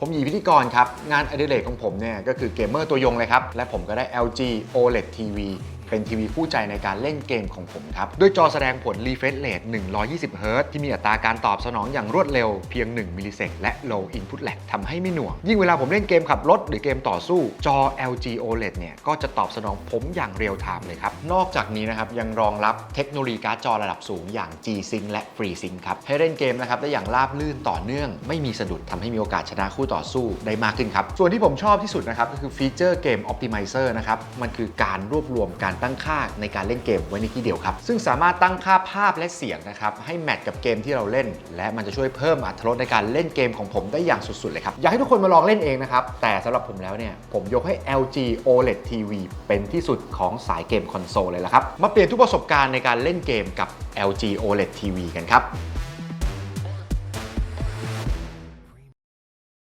ผมหยีพิธีกรครับ งานอดิเรกของผมเนี่ยก็คือเกมเมอร์ตัวยงเลยครับ และผมก็ได้ LG OLED TV เป็นทีวีคู่ใจในการเล่นเกมของผมครับ ด้วยจอแสดงผล refresh rate 120 Hz ที่มีอัตราการตอบสนองอย่างรวดเร็วเพียง 1 มิลลิเซกและ low input lag ทำให้ไม่หน่วง ยิ่งเวลาผมเล่นเกมขับรถหรือเกมต่อสู้ จอ LG OLED เนี่ยก็จะตอบสนองผมอย่างเรียลไทม์เลยครับ นอกจากนี้นะครับยังรองรับเทคโนโลยีการ์ดจอระดับสูงอย่าง G-Sync และ FreeSync ครับให้เล่นเกมนะครับได้อย่างราบลื่นต่อเนื่อง ไม่มีสะดุดทำให้มีโอกาสชนะคู่ต่อสู้ได้มากขึ้นครับส่วนที่ผมชอบที่สุดนะครับก็คือฟีเจอร์เกม Optimizer นะครับมันคือการรวบรวมการตั้งค่าในการเล่นเกมไว้ในที่เดียวครับ ซึ่งสามารถตั้งค่าภาพและเสียงนะครับให้แมทกับเกมที่เราเล่น และมันจะช่วยเพิ่มอรรถรสในการเล่นเกมของผมได้อย่างสุดๆเลยครับ อยากให้ทุกคนมาลองเล่นเองนะครับ แต่สำหรับผมแล้วเนี่ย ผมยกให้ LG OLED TV เป็นที่สุดของสายเกมคอนโซลเลยละครับ มาเปลี่ยนทุกประสบการณ์ในการเล่นเกมกับ LG OLED TV กันครับ